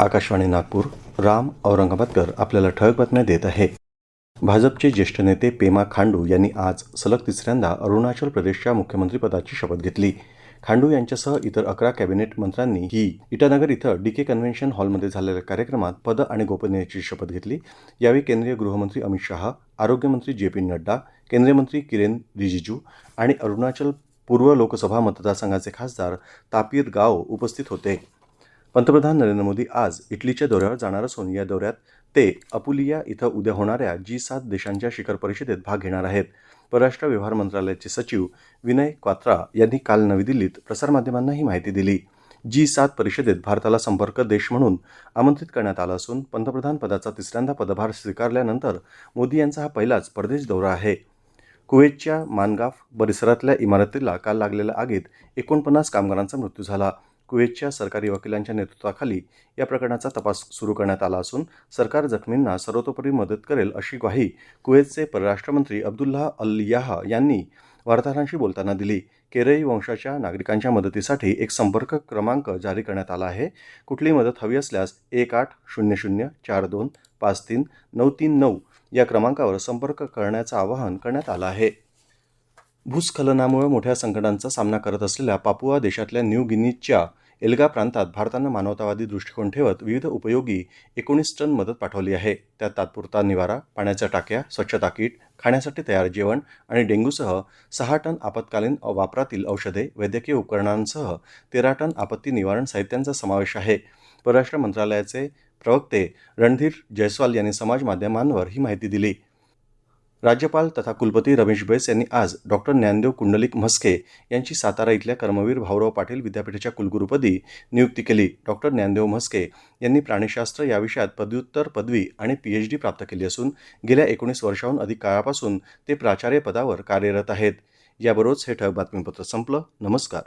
आकाशवाणी नागपूर राम औरंगाबादकर आपल्याला ठळक बातम्या देत आहे. भाजपचे ज्येष्ठ नेते पेमा खांडू यांनी आज सलग तिसऱ्यांदा अरुणाचल प्रदेशच्या मुख्यमंत्रीपदाची शपथ घेतली. खांडू यांच्यासह इतर अकरा कॅबिनेट मंत्र्यांनी ही इटानगर इथं डीके कन्व्हेन्शन हॉलमध्ये झालेल्या कार्यक्रमात पद आणि गोपनीयतेची शपथ घेतली. यावेळी केंद्रीय गृहमंत्री अमित शहा आरोग्यमंत्री जे पी नड्डा केंद्रीय मंत्री किरेन रिजिजू आणि अरुणाचल पूर्व लोकसभा मतदारसंघाचे खासदार तापीर गाव उपस्थित होते. पंतप्रधान नरेंद्र मोदी आज इटलीच्या दौऱ्यावर जाणार असून या दौऱ्यात ते अपुलिया इथं उद्या होणाऱ्या जी सात देशांच्या शिखर परिषदेत भाग घेणार आहेत. परराष्ट्र व्यवहार मंत्रालयाचे सचिव विनय क्वात्रा यांनी काल नवी दिल्लीत प्रसारमाध्यमांना ही माहिती दिली. जी सात परिषदेत भारताला संपर्क देश म्हणून आमंत्रित करण्यात आलं असून पंतप्रधान पदाचा तिसऱ्यांदा पदभार स्वीकारल्यानंतर मोदी यांचा हा पहिलाच परदेश दौरा आहे. कुवेतच्या मानगाफ परिसरातल्या इमारतीला काल लागलेल्या आगीत एकोणपन्नास कामगारांचा मृत्यू झाला. कुवेतच्या सरकारी वकिलांच्या नेतृत्वाखाली या प्रकरणाचा तपास सुरू करण्यात आला असून सरकार जखमींना सर्वतोपरी मदत करेल अशी ग्वाही कुवेतचे परराष्ट्रमंत्री अब्दुल्ला अल याह यांनी वार्ताहरांशी बोलताना दिली. केरळी वंशाच्या नागरिकांच्या मदतीसाठी एक संपर्क क्रमांक जारी करण्यात आला आहे. कुठली मदत हवी असल्यास एक आठ शून्य शून्य चार दोन पाच तीन नऊ तीन नऊ या क्रमांकावर संपर्क करण्याचं आवाहन करण्यात आलं आहे. भूस्खलनामुळे मोठ्या संकटांचा सामना करत असलेल्या पापुआ देशातल्या न्यू गिनीच्या एल्गा प्रांतात भारतानं मानवतावादी दृष्टिकोन ठेवत विविध उपयोगी एकोणीस टन मदत पाठवली आहे. त्यात तात्पुरता निवारा पाण्याच्या टाक्या स्वच्छता किट खाण्यासाठी तयार जेवण आणि डेंग्यूसह सहा टन आपत्कालीन वापरातील औषधे वैद्यकीय उपकरणांसह तेरा टन आपत्ती निवारण साहित्यांचा समावेश आहे. परराष्ट्र मंत्रालयाचे प्रवक्ते रणधीर जयस्वाल यांनी समाज माध्यमांवर ही माहिती दिली. राज्यपाल तथा कुलपती रमेश बैस यांनी आज डॉक्टर ज्ञानदेव कुंडलिक म्हस्के यांची सातारा इथल्या कर्मवीर भाऊराव पाटील विद्यापीठाच्या कुलगुरुपदी नियुक्ती केली. डॉक्टर ज्ञानदेव म्हस्के यांनी प्राणीशास्त्र या विषयात पदव्युत्तर पदवी आणि पीएचडी प्राप्त केली असून गेल्या एकोणीस वर्षाहून अधिक काळापासून ते प्राचार्य पदावर कार्यरत आहेत. याबरोबरच हे ठळक बातमीपत्र संपलं. नमस्कार.